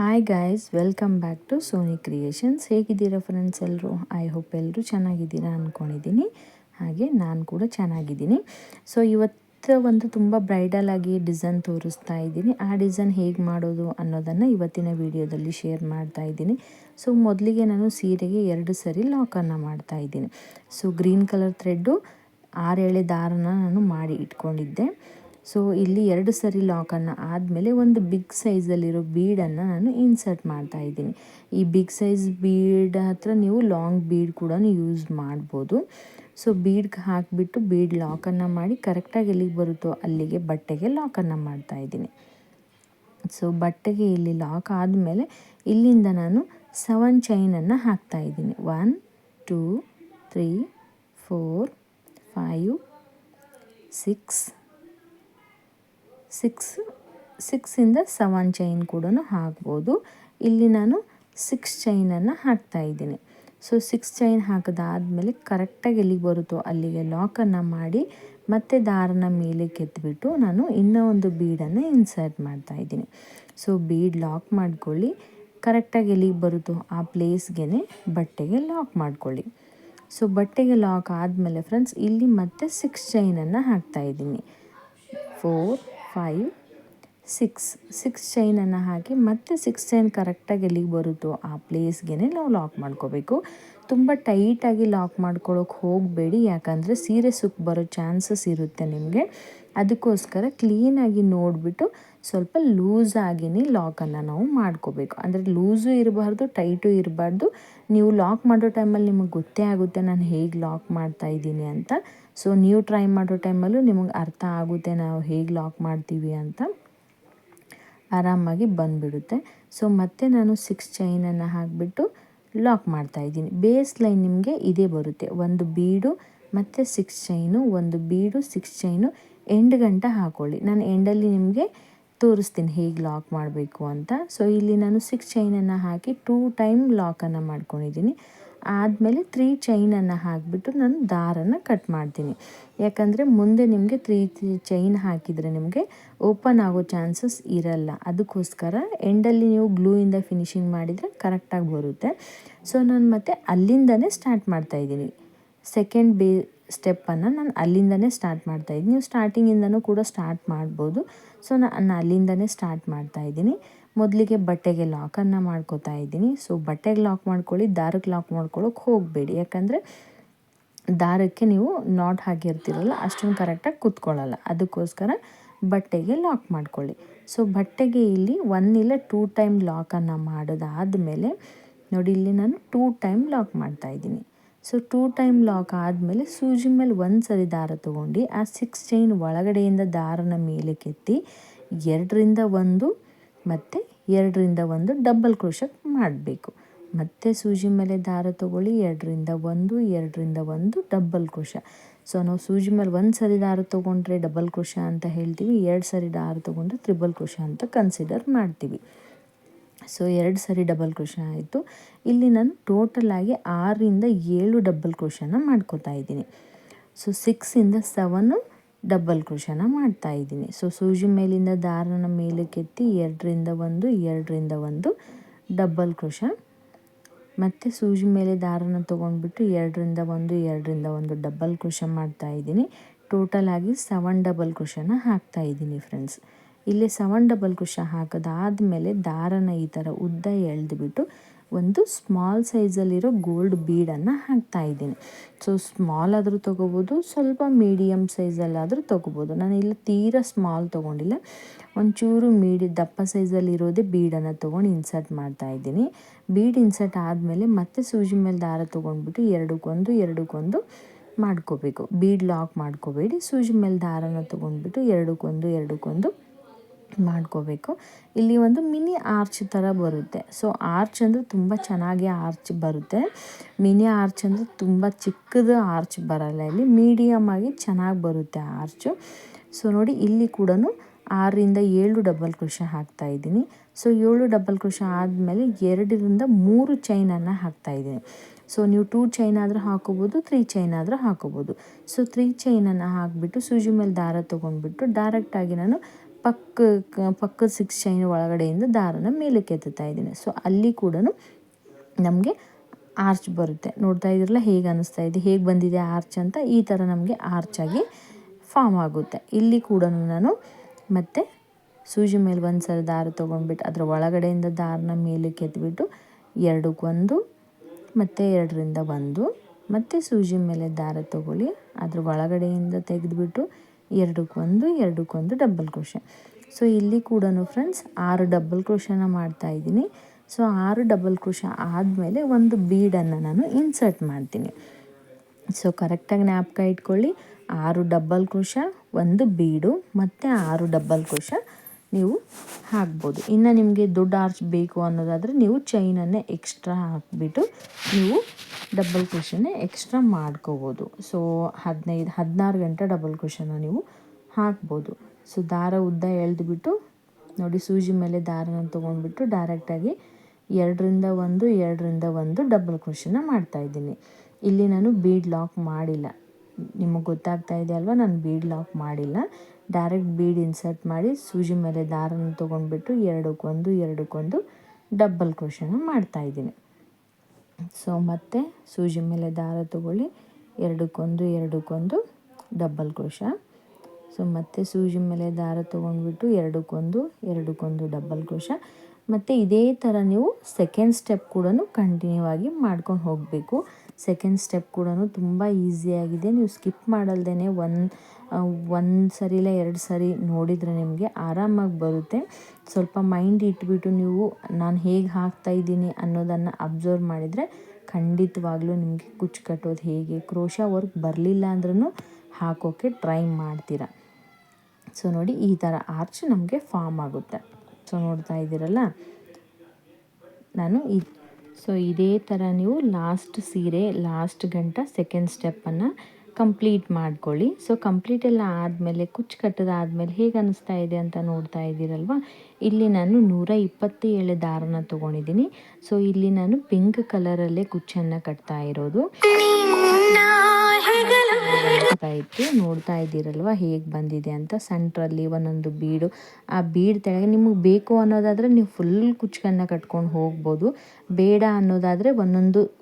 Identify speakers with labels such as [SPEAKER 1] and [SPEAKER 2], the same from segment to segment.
[SPEAKER 1] Hi guys welcome back to Soni creations ಹೇಗಿದ್ದೀರಾ friends ಎಲ್ಲರೂ I hope ಎಲ್ಲರೂ ಚೆನ್ನಾಗಿದ್ದೀರಾ ಅಂದ್ಕೊಂಡಿದ್ದೀನಿ ಹಾಗೆ ನಾನು ಕೂಡ ಚೆನ್ನಾಗಿದ್ದೀನಿ. ಸೊ ಇವತ್ತು ಒಂದು ತುಂಬ ಬ್ರೈಡಲ್ ಆಗಿ ಡಿಸೈನ್ ತೋರಿಸ್ತಾ ಇದ್ದೀನಿ. ಆ ಡಿಸೈನ್ ಹೇಗೆ ಮಾಡೋದು ಅನ್ನೋದನ್ನು ಇವತ್ತಿನ ವಿಡಿಯೋದಲ್ಲಿ ಶೇರ್ ಮಾಡ್ತಾ ಇದ್ದೀನಿ. ಸೊ ಮೊದಲಿಗೆ ನಾನು ಸೀರೆಗೆ ಎರಡು ಸರಿ ಲಾಕನ್ನು ಮಾಡ್ತಾ ಇದ್ದೀನಿ. ಸೊ ಗ್ರೀನ್ ಕಲರ್ ಥ್ರೆಡ್ಡು ಆರೇಳೆ ದಾರನ ನಾನು ಮಾಡಿ ಇಟ್ಕೊಂಡಿದ್ದೆ. ಸೊ ಇಲ್ಲಿ ಎರಡು ಸರಿ ಲಾಕನ್ನು ಆದಮೇಲೆ ಒಂದು ಬಿಗ್ ಸೈಜಲ್ಲಿರೋ ಬೀಡನ್ನು ನಾನು ಇನ್ಸರ್ಟ್ ಮಾಡ್ತಾ ಇದ್ದೀನಿ. ಈ ಬಿಗ್ ಸೈಜ್ ಬೀಡ್ ಹತ್ರ ನೀವು ಲಾಂಗ್ ಬೀಡ್ ಕೂಡ ಯೂಸ್ ಮಾಡ್ಬೋದು. ಸೊ ಬೀಡ್ಗೆ ಹಾಕಿಬಿಟ್ಟು ಬೀಡ್ ಲಾಕನ್ನು ಮಾಡಿ ಕರೆಕ್ಟಾಗಿ ಎಲ್ಲಿಗೆ ಬರುತ್ತೋ ಅಲ್ಲಿಗೆ ಬಟ್ಟೆಗೆ ಲಾಕನ್ನು ಮಾಡ್ತಾ ಇದ್ದೀನಿ. ಸೊ ಬಟ್ಟೆಗೆ ಇಲ್ಲಿ ಲಾಕ್ ಆದಮೇಲೆ ಇಲ್ಲಿಂದ ನಾನು ಸೆವೆನ್ ಚೈನನ್ನು ಹಾಕ್ತಾ ಇದ್ದೀನಿ. One two three four five six six ಸಿಕ್ಸಿಂದ seven chain ಕೂಡ ಹಾಕ್ಬೋದು. ಇಲ್ಲಿ ನಾನು ಸಿಕ್ಸ್ ಚೈನನ್ನು ಹಾಕ್ತಾ ಇದ್ದೀನಿ. ಸೊ ಸಿಕ್ಸ್ ಚೈನ್ ಹಾಕಿದಾದ್ಮೇಲೆ ಕರೆಕ್ಟಾಗಿ ಎಲ್ಲಿಗೆ ಬರುತ್ತೋ ಅಲ್ಲಿಗೆ ಲಾಕನ್ನು ಮಾಡಿ ಮತ್ತೆ ದಾರನ ಮೇಲೆ ಕೆತ್ತಿಬಿಟ್ಟು ನಾನು ಇನ್ನೂ ಒಂದು ಬೀಡನ್ನು ಇನ್ಸರ್ಟ್ ಮಾಡ್ತಾ ಇದ್ದೀನಿ. ಸೊ ಬೀಡ್ ಲಾಕ್ ಮಾಡ್ಕೊಳ್ಳಿ. ಕರೆಕ್ಟಾಗಿ ಎಲ್ಲಿಗೆ ಬರುತ್ತೋ ಆ ಪ್ಲೇಸ್ಗೆ ಬಟ್ಟೆಗೆ ಲಾಕ್ ಮಾಡ್ಕೊಳ್ಳಿ. ಸೊ ಬಟ್ಟೆಗೆ ಲಾಕ್ ಆದಮೇಲೆ ಫ್ರೆಂಡ್ಸ್ ಇಲ್ಲಿ ಮತ್ತೆ ಸಿಕ್ಸ್ ಚೈನನ್ನು ಹಾಕ್ತಾ ಇದ್ದೀನಿ. ಫೋರ್ ಫೈವ್ ಸಿಕ್ಸ್ ಸಿಕ್ಸ್ ಚೈನನ್ನು ಹಾಕಿ ಮತ್ತೆ ಸಿಕ್ಸ್ ಚೈನ್ ಕರೆಕ್ಟಾಗಿ ಎಲ್ಲಿಗೆ ಬರುತ್ತೋ ಆ ಪ್ಲೇಸ್ಗೆ ನಾವು ಲಾಕ್ ಮಾಡ್ಕೋಬೇಕು. ತುಂಬ ಟೈಟಾಗಿ ಲಾಕ್ ಮಾಡ್ಕೊಳ್ಳೋಕೆ ಹೋಗಬೇಡಿ, ಯಾಕಂದರೆ ಸೀರೆ ಸುಕ್ ಬರೋ ಚಾನ್ಸಸ್ ಇರುತ್ತೆ ನಿಮಗೆ. ಅದಕ್ಕೋಸ್ಕರ ಕ್ಲೀನಾಗಿ ನೋಡಿಬಿಟ್ಟು ಸ್ವಲ್ಪ ಲೂಸಾಗಿನೇ ಲಾಕನ್ನು ನಾವು ಮಾಡ್ಕೋಬೇಕು. ಅಂದರೆ ಲೂಸು ಇರಬಾರ್ದು ಟೈಟು ಇರಬಾರ್ದು. ನೀವು ಲಾಕ್ ಮಾಡೋ ಟೈಮಲ್ಲಿ ನಿಮಗೆ ಗೊತ್ತೇ ಆಗುತ್ತೆ ನಾನು ಹೇಗೆ ಲಾಕ್ ಮಾಡ್ತಾ ಇದ್ದೀನಿ ಅಂತ. ಸೊ ನೀವು ಟ್ರೈ ಮಾಡೋ ಟೈಮಲ್ಲೂ ನಿಮಗೆ ಅರ್ಥ ಆಗುತ್ತೆ ನಾವು ಹೇಗೆ ಲಾಕ್ ಮಾಡ್ತೀವಿ ಅಂತ. ಆರಾಮಾಗಿ ಬಂದುಬಿಡುತ್ತೆ. ಸೊ ಮತ್ತೆ ನಾನು ಸಿಕ್ಸ್ ಚೈನನ್ನು ಹಾಕಿಬಿಟ್ಟು ಲಾಕ್ ಮಾಡ್ತಾ ಇದ್ದೀನಿ. ಬೇಸ್ ಲೈನ್ ನಿಮಗೆ ಇದೇ ಬರುತ್ತೆ. ಒಂದು ಬೀಡು, ಮತ್ತು ಸಿಕ್ಸ್ ಚೈನು ಒಂದು ಬೀಡು ಸಿಕ್ಸ್ ಚೈನು ಎಂಡ್ ಗಂಟ ಹಾಕ್ಕೊಳ್ಳಿ ನಾನು ಎಂಡಲ್ಲಿ ನಿಮಗೆ ತೋರಿಸ್ತೀನಿ ಹೇಗೆ ಲಾಕ್ ಮಾಡಬೇಕು ಅಂತ. ಸೊ ಇಲ್ಲಿ ನಾನು ಸಿಕ್ಸ್ ಚೈನನ್ನು ಹಾಕಿ ಟೂ ಟೈಮ್ ಲಾಕನ್ನು ಮಾಡ್ಕೊಂಡಿದ್ದೀನಿ. ಆದಮೇಲೆ ತ್ರೀ ಚೈನನ್ನು ಹಾಕಿಬಿಟ್ಟು ನಾನು ದಾರನ್ನು ಕಟ್ ಮಾಡ್ತೀನಿ. ಯಾಕಂದರೆ ಮುಂದೆ ನಿಮಗೆ ತ್ರೀ ಚೈನ್ ಹಾಕಿದರೆ ನಿಮಗೆ ಓಪನ್ ಆಗೋ ಚಾನ್ಸಸ್ ಇರಲ್ಲ. ಅದಕ್ಕೋಸ್ಕರ ಎಂಡಲ್ಲಿ ನೀವು ಗ್ಲೂಯಿಂದ ಫಿನಿಶಿಂಗ್ ಮಾಡಿದರೆ ಕರೆಕ್ಟಾಗಿ ಬರುತ್ತೆ. ಸೊ ನಾನು ಮತ್ತೆ ಅಲ್ಲಿಂದನೇ ಸ್ಟಾರ್ಟ್ ಮಾಡ್ತಾಯಿದ್ದೀನಿ ಸೆಕೆಂಡ್ ಬೇ ಸ್ಟೆಪ್ಪನ್ನು ನಾನು ಅಲ್ಲಿಂದನೇ ಸ್ಟಾರ್ಟ್ ಮಾಡ್ತಾಯಿದ್ದೀನಿ ನೀವು ಸ್ಟಾರ್ಟಿಂಗಿಂದನೂ ಕೂಡ ಸ್ಟಾರ್ಟ್ ಮಾಡ್ಬೋದು. ಸೊ ನಾನು ಅಲ್ಲಿಂದನೇ ಸ್ಟಾರ್ಟ್ ಮಾಡ್ತಾಯಿದ್ದೀನಿ ಮೊದಲಿಗೆ ಬಟ್ಟೆಗೆ ಲಾಕನ್ನು ಮಾಡ್ಕೋತಾ ಇದ್ದೀನಿ. ಸೊ, ಬಟ್ಟೆಗೆ ಲಾಕ್ ಮಾಡ್ಕೊಳ್ಳಿ, ದಾರಕ್ಕೆ ಲಾಕ್ ಮಾಡ್ಕೊಳ್ಳೋಕೆ ಹೋಗಬೇಡಿ. ಯಾಕಂದರೆ ದಾರಕ್ಕೆ ನೀವು ನಾಟ್ ಹಾಕಿರ್ತೀರಲ್ಲ, ಅಷ್ಟೊಂದು ಕರೆಕ್ಟಾಗಿ ಕೂತ್ಕೊಳ್ಳಲ್ಲ. ಅದಕ್ಕೋಸ್ಕರ ಬಟ್ಟೆಗೆ ಲಾಕ್ ಮಾಡ್ಕೊಳ್ಳಿ. ಸೊ, ಬಟ್ಟೆಗೆ ಇಲ್ಲಿ ಒನ್ ಇಲ್ಲ ಟೂ ಟೈಮ್ ಲಾಕನ್ನು ಮಾಡೋದಾದಮೇಲೆ ನೋಡಿ, ಇಲ್ಲಿ ನಾನು ಟೂ ಟೈಮ್ ಲಾಕ್ ಮಾಡ್ತಾಯಿದ್ದೀನಿ ಸೊ ಟೂ ಟೈಮ್ ಲಾಕ್ ಆದಮೇಲೆ ಸೂಜಿ ಮೇಲೆ ಒಂದು ಸರಿ ದಾರ ತೊಗೊಂಡು, ಆ ಸಿಕ್ಸ್ ಚೈನ್ ಒಳಗಡೆಯಿಂದ ದಾರನ ಮೇಲೆ ಕೆತ್ತಿ, ಎರಡರಿಂದ ಒಂದು ಮತ್ತು ಎರಡರಿಂದ ಒಂದು ಡಬ್ಬಲ್ ಕ್ರೋಶಕ್ ಮಾಡಬೇಕು. ಮತ್ತೆ ಸೂಜಿ ಮೇಲೆ ದಾರ ತೊಗೊಳ್ಳಿ, ಎರಡರಿಂದ ಒಂದು ಎರಡರಿಂದ ಒಂದು ಡಬ್ಬಲ್ ಕ್ರೋಶ ಸೊ ನಾವು ಸೂಜಿ ಮೇಲೆ ಒಂದು ಸರಿ ದಾರ ತೊಗೊಂಡ್ರೆ ಡಬಲ್ ಕ್ರೋಶ ಅಂತ ಹೇಳ್ತೀವಿ, ಎರಡು ಸರಿ ದಾರ ತೊಗೊಂಡ್ರೆ ತ್ರಿಬಲ್ ಕ್ರೋಶ ಅಂತ ಕನ್ಸಿಡರ್ ಮಾಡ್ತೀವಿ. ಸೊ ಎರಡು ಸರಿ ಡಬಲ್ ಕ್ರೋಶ ಆಯಿತು ಇಲ್ಲಿ ನಾನು ಟೋಟಲಾಗಿ ಆರರಿಂದ ಏಳು ಡಬಲ್ ಕ್ರೋಶನ ಮಾಡ್ಕೋತಾ ಇದ್ದೀನಿ. ಸೊ ಸಿಕ್ಸಿಂದ ಸೆವೆನು ಡಬಲ್ ಕ್ರೋಶನ ಮಾಡ್ತಾ ಇದ್ದೀನಿ. ಸೊ ಸೂಜಿ ಮೇಲಿಂದ ದಾರನ ಮೇಲೆ ಕೆತ್ತಿ ಎರಡರಿಂದ ಒಂದು ಎರಡರಿಂದ ಒಂದು ಡಬಲ್ ಕ್ರೋಶ ಮತ್ತು ಸೂಜಿ ಮೇಲೆ ದಾರನ ತೊಗೊಂಡ್ಬಿಟ್ಟು ಎರಡರಿಂದ ಒಂದು ಎರಡರಿಂದ ಒಂದು ಡಬಲ್ ಕ್ರೋಶ ಮಾಡ್ತಾ ಇದ್ದೀನಿ. ಟೋಟಲ್ ಆಗಿ ಸೆವೆನ್ ಡಬಲ್ ಕ್ರೋಶನ ಹಾಕ್ತಾ ಇದ್ದೀನಿ ಫ್ರೆಂಡ್ಸ್ ಇಲ್ಲಿ ಸೆವೆನ್ ಡಬಲ್ ಕುಶ ಹಾಕೋದಾದಮೇಲೆ ದಾರನ ಈ ಥರ ಉದ್ದ ಎಳೆದುಬಿಟ್ಟು ಒಂದು ಸ್ಮಾಲ್ ಸೈಜಲ್ಲಿರೋ ಗೋಲ್ಡ್ ಬೀಡನ್ನು ಹಾಕ್ತಾ ಇದ್ದೀನಿ. ಸೊ ಸ್ಮಾಲ್ ಆದರೂ ತೊಗೋಬೋದು, ಸ್ವಲ್ಪ ಮೀಡಿಯಮ್ ಸೈಜಲ್ಲಾದರೂ ತೊಗೋಬೋದು. ನಾನು ಇಲ್ಲಿ ತೀರಾ ಸ್ಮಾಲ್ ತೊಗೊಂಡಿಲ್ಲ, ಒಂಚೂರು ಮೀಡಿ, ದಪ್ಪ ಸೈಜಲ್ಲಿರೋದೇ ಬೀಡನ್ನು ತೊಗೊಂಡು ಇನ್ಸರ್ಟ್ ಮಾಡ್ತಾ ಇದ್ದೀನಿ. ಬೀಡ್ ಇನ್ಸರ್ಟ್ ಆದಮೇಲೆ ಮತ್ತೆ ಸೂಜಿ ಮೇಲೆ ದಾರ ತೊಗೊಂಡ್ಬಿಟ್ಟು ಎರಡಕ್ಕೊಂದು ಎರಡಕ್ಕೊಂದು ಮಾಡ್ಕೋಬೇಕು. ಬೀಡ್ ಲಾಕ್ ಮಾಡ್ಕೋಬೇಡಿ, ಸೂಜಿ ಮೇಲೆ ದಾರನ ತೊಗೊಂಡ್ಬಿಟ್ಟು ಎರಡಕ್ಕೊಂದು ಎರಡಕ್ಕೊಂದು ಮಾಡ್ಕೋಬೇಕು. ಇಲ್ಲಿ ಒಂದು ಮಿನಿ ಆರ್ಚ್ ಥರ ಬರುತ್ತೆ. ಸೊ ಆರ್ಚ್ ಅಂದರೆ ತುಂಬ ಚೆನ್ನಾಗಿ ಆರ್ಚ್ ಬರುತ್ತೆ. ಮಿನಿ ಆರ್ಚ್ ಅಂದರೆ ತುಂಬ ಚಿಕ್ಕದು ಆರ್ಚ್ ಬರಲ್ಲ ಇಲ್ಲಿ. ಮೀಡಿಯಮ್ ಆಗಿ ಚೆನ್ನಾಗಿ ಬರುತ್ತೆ ಆರ್ಚು. ಸೊ ನೋಡಿ, ಇಲ್ಲಿ ಕೂಡ ಆರರಿಂದ ಏಳು ಡಬಲ್ ಕ್ರೋಶ ಹಾಕ್ತಾ ಇದ್ದೀನಿ. ಸೊ ಏಳು ಡಬಲ್ ಕ್ರೋಶ ಆದಮೇಲೆ ಎರಡರಿಂದ ಮೂರು ಚೈನನ್ನು ಹಾಕ್ತಾ ಇದ್ದೀನಿ. ಸೊ ನೀವು ಟೂ ಚೈನ್ ಆದರೂ ಹಾಕೋಬೋದು ತ್ರೀ ಚೈನ್ ಆದರೂ ಹಾಕೋಬೋದು. ಸೊ ತ್ರೀ ಚೈನನ್ನು ಹಾಕಿಬಿಟ್ಟು ಸೂಜಿ ಮೇಲೆ ದಾರ ತೊಗೊಂಡ್ಬಿಟ್ಟು ಡೈರೆಕ್ಟಾಗಿ ನಾನು ಪಕ್ಕ ಪಕ್ಕದ ಸಿಕ್ಸ್ ಚೈನ್ ಒಳಗಡೆಯಿಂದ ದಾರನ ಮೇಲಕ್ಕೆ ಎತ್ತುತ್ತಾ ಇದ್ದೀನಿ. ಸೊ ಅಲ್ಲಿ ಕೂಡ ನಮಗೆ ಆರ್ಚ್ ಬರುತ್ತೆ. ನೋಡ್ತಾ ಇದ್ರಲ್ಲ ಹೇಗೆ ಅನ್ನಿಸ್ತಾ ಇದೆ, ಹೇಗೆ ಬಂದಿದೆ ಆರ್ಚ್ ಅಂತ ಈ ಥರ ನಮಗೆ ಆರ್ಚ್ ಆಗಿ ಫಾರ್ಮ್ ಆಗುತ್ತೆ. ಇಲ್ಲಿ ಕೂಡ ನಾನು ಮತ್ತೆ ಸೂಜಿ ಮೇಲೆ ಒಂದು ಸಲ ದಾರ ತೊಗೊಂಡ್ಬಿಟ್ಟು ಅದರ ಒಳಗಡೆಯಿಂದ ದಾರನ ಮೇಲಕ್ಕೆ ಎತ್ಬಿಟ್ಟು ಎರಡಕ್ಕೊಂದು ಮತ್ತು ಎರಡರಿಂದ ಒಂದು, ಮತ್ತು ಸೂಜಿ ಮೇಲೆ ದಾರ ತೊಗೊಳ್ಳಿ, ಅದ್ರ ಒಳಗಡೆಯಿಂದ ತೆಗೆದುಬಿಟ್ಟು ಎರಡಕ್ಕೊಂದು ಎರಡಕ್ಕೊಂದು ಡಬಲ್ ಕ್ರೋಶೆ ಸೊ ಇಲ್ಲಿ ಕೂಡ ಫ್ರೆಂಡ್ಸ್ ಆರು ಡಬಲ್ ಕ್ರೋಶನ ಮಾಡ್ತಾ ಇದ್ದೀನಿ. ಸೊ ಆರು ಡಬಲ್ ಕ್ರೋಶ ಆದಮೇಲೆ ಒಂದು ಬೀಡನ್ನು ನಾನು ಇನ್ಸರ್ಟ್ ಮಾಡ್ತೀನಿ. ಸೊ ಕರೆಕ್ಟಾಗಿ ಜ್ಞಾಪಕ ಇಟ್ಕೊಳ್ಳಿ. ಆರು ಡಬ್ಬಲ್ ಕ್ರೋಶ ಒಂದು ಬೀಡು ಮತ್ತು ಆರು ಡಬ್ಬಲ್ ಕ್ರೋಶ ನೀವು ಹಾಕ್ಬೋದು. ಇನ್ನು ನಿಮಗೆ ದೊಡ್ಡ ಆರ್ಚ್ ಬೇಕು ಅನ್ನೋದಾದರೆ ನೀವು ಚೈನನ್ನೇ ಎಕ್ಸ್ಟ್ರಾ ಹಾಕಿಬಿಟ್ಟು ನೀವು ಡಬಲ್ ಕ್ರೋಶನೇ ಎಕ್ಸ್ಟ್ರಾ ಮಾಡ್ಕೋಬೋದು. ಸೊ, ಹದಿನೈದು, ಹದಿನಾರು ಗಂಟೆ ಡಬಲ್ ಕ್ರೋಶನ ನೀವು ಹಾಕ್ಬೋದು. ಸೊ, ದಾರ ಉದ್ದ ಎಳೆದುಬಿಟ್ಟು, ನೋಡಿ ಸೂಜಿ ಮೇಲೆ ದಾರನ ತೊಗೊಂಡ್ಬಿಟ್ಟು ಡೈರೆಕ್ಟಾಗಿ ಎರಡರಿಂದ ಒಂದು ಎರಡರಿಂದ ಒಂದು ಡಬಲ್ ಕ್ರೋಶನ ಮಾಡ್ತಾಯಿದ್ದೀನಿ ಇಲ್ಲಿ ನಾನು ಬೀಡ್ ಲಾಕ್ ಮಾಡಿಲ್ಲ. ನಿಮಗೆ ಗೊತ್ತಾಗ್ತಾ ಇದೆ ಅಲ್ವಾ? ನಾನು ಬೀಡ್ ಲಾಕ್ ಮಾಡಿಲ್ಲ. ಡೈರೆಕ್ಟ್ ಬೀಡ್ ಇನ್ಸರ್ಟ್ ಮಾಡಿ ಸೂಜಿ ಮೇಲೆ ದಾರನ ತೊಗೊಂಡ್ಬಿಟ್ಟು ಎರಡಕ್ಕೊಂದು ಎರಡಕ್ಕೊಂದು ಡಬ್ಬಲ್ ಕ್ರೋಶನ ಮಾಡ್ತಾಯಿದ್ದೀನಿ ಸೊ ಮತ್ತೆ ಸೂಜಿ ಮೇಲೆ ದಾರ ತಗೊಳ್ಳಿ. ಎರಡಕ್ಕೊಂದು ಎರಡಕ್ಕೊಂದು ಡಬ್ಬಲ್ ಕ್ರೋಶ ಸೊ ಮತ್ತೆ ಸೂಜಿ ಮೇಲೆ ದಾರ ತೊಗೊಂಡ್ಬಿಟ್ಟು ಎರಡಕ್ಕೊಂದು ಎರಡಕ್ಕೊಂದು ಡಬ್ಬಲ್ ಕ್ರೋಶ ಮತ್ತು ಇದೇ ಥರ ನೀವು ಸೆಕೆಂಡ್ ಸ್ಟೆಪ್ ಕೂಡ ಕಂಟಿನ್ಯೂ ಆಗಿ ಮಾಡ್ಕೊಂಡು ಹೋಗಬೇಕು. ಸೆಕೆಂಡ್ ಸ್ಟೆಪ್ ಕೂಡ ತುಂಬ ಈಸಿಯಾಗಿದೆ ನೀವು ಸ್ಕಿಪ್ ಮಾಡಲ್ದೇ ಒಂದು ಒಂದು ಸರಿ ಇಲ್ಲ ಎರಡು ಸರಿ ನೋಡಿದರೆ ನಿಮಗೆ ಆರಾಮಾಗಿ ಬರುತ್ತೆ. ಸ್ವಲ್ಪ ಮೈಂಡ್ ಇಟ್ಬಿಟ್ಟು ನೀವು ನಾನು ಹೇಗೆ ಹಾಕ್ತಾ ಇದ್ದೀನಿ ಅನ್ನೋದನ್ನು ಅಬ್ಸರ್ವ್ ಮಾಡಿದರೆ ಖಂಡಿತವಾಗ್ಲೂ ನಿಮಗೆ ಕುಚ್ಚು ಕಟ್ಟೋದು ಹೇಗೆ, ಕ್ರೋಶ ವರ್ಕ್ ಬರಲಿಲ್ಲ ಅಂದ್ರೂ ಹಾಕೋಕ್ಕೆ ಟ್ರೈ ಮಾಡ್ತೀರ. ಸೊ ನೋಡಿ ಈ ಥರ ಆರ್ಚ್ ನಮಗೆ ಫಾರ್ಮ್ ಆಗುತ್ತೆ. ಸೊ ನೋಡ್ತಾ ಇದ್ದೀರಲ್ಲ? ನಾನು ಈ ಸೊ ಇದೇ ಥರ ನೀವು ಲಾಸ್ಟ್ ಸೀರೆ ಲಾಸ್ಟ್ ಗಂಟ ಸೆಕೆಂಡ್ ಸ್ಟೆಪ್ಪನ್ನು ಕಂಪ್ಲೀಟ್ ಮಾಡ್ಕೊಳ್ಳಿ. ಸೊ ಕಂಪ್ಲೀಟ್ ಎಲ್ಲ ಆದಮೇಲೆ ಕುಚ್ಚು ಕಟ್ಟದಾದಮೇಲೆ ಹೇಗೆ ಅನ್ನಿಸ್ತಾ ಇದೆ ಅಂತ ನೋಡ್ತಾ ಇದ್ದೀರಲ್ವ? ಇಲ್ಲಿ ನಾನು ನೂರ ಇಪ್ಪತ್ತೇಳು ದಾರನ ತೊಗೊಂಡಿದ್ದೀನಿ. ಸೊ ಇಲ್ಲಿ ನಾನು ಪಿಂಕ್ ಕಲರಲ್ಲೇ ಕುಚ್ಚನ್ನು ಕಟ್ತಾ ಇರೋದು. ಇತ್ತು ನೋಡ್ತಾ ಇದ್ದೀರಲ್ವ? ಹೇಗೆ ಬಂದಿದೆ ಅಂತ? ಸೆಂಟ್ರಲ್ಲಿ ಒಂದೊಂದು ಬೀಡು. ಆ ಬೀಡ್ ತೆಳಗೆ ನಿಮಗೆ ಬೇಕು ಅನ್ನೋದಾದರೆ ನೀವು ಫುಲ್ ಕುಚ್ಚನ್ನು ಕಟ್ಕೊಂಡು ಹೋಗ್ಬೋದು. ಬೇಡ ಅನ್ನೋದಾದರೆ ಒಂದೊಂದು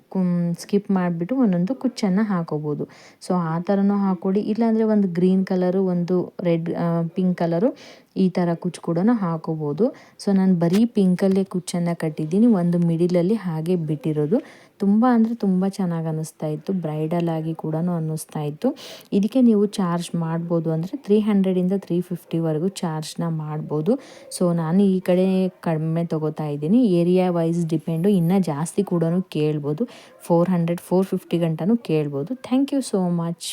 [SPEAKER 1] ಸ್ಕಿಪ್ ಮಾಡಿಬಿಟ್ಟು ಒಂದೊಂದು ಕುಚ್ಚನ್ನು ಹಾಕೋಬೋದು. ಸೊ, ಆ ಥರನೂ ಹಾಕ್ಕೊಡಿ. ಇಲ್ಲಾಂದರೆ ಒಂದು ಗ್ರೀನ್ ಕಲರು, ಒಂದು ರೆಡ್ ಪಿಂಕ್ ಕಲರು ಈ ಥರ ಕುಚ್ಚು ಕೂಡ ಹಾಕೋಬೋದು. ಸೊ ನಾನು ಬರೀ ಪಿಂಕಲ್ಲೇ ಕುಚ್ಚನ್ನು ಕಟ್ಟಿದ್ದೀನಿ. ಒಂದು ಮಿಡಿಲಲ್ಲಿ ಹಾಗೆ ಬಿಟ್ಟಿರೋದು. ತುಂಬ ಅಂದರೆ ತುಂಬ ಚೆನ್ನಾಗಿ ಅನ್ನಿಸ್ತಾ ಇತ್ತು. ಬ್ರೈಡಲ್ ಆಗಿ ಕೂಡ ಅನ್ನಿಸ್ತಾ ಇತ್ತು. ಇದಕ್ಕೆ ನೀವು ಚಾರ್ಜ್ ಮಾಡ್ಬೋದು ಅಂದರೆ ತ್ರೀ ಹಂಡ್ರೆಡಿಂದ ತ್ರೀ ಫಿಫ್ಟಿವರೆಗೂ ಚಾರ್ಜ್ನ ಮಾಡ್ಬೋದು. ಸೊ ನಾನು ಈ ಕಡೆ ಕಡಿಮೆ ತೊಗೋತಾ ಇದ್ದೀನಿ. ಏರಿಯಾ ವೈಸ್ ಡಿಪೆಂಡು ಇನ್ನೂ ಜಾಸ್ತಿ ಕೂಡ ಕೇಳ್ಬೋದು. ಫೋರ್ ಹಂಡ್ರೆಡ್ ಫೋರ್ ಫಿಫ್ಟಿ ಗಂಟನೂ ಕೇಳ್ಬೋದು. Thank you so much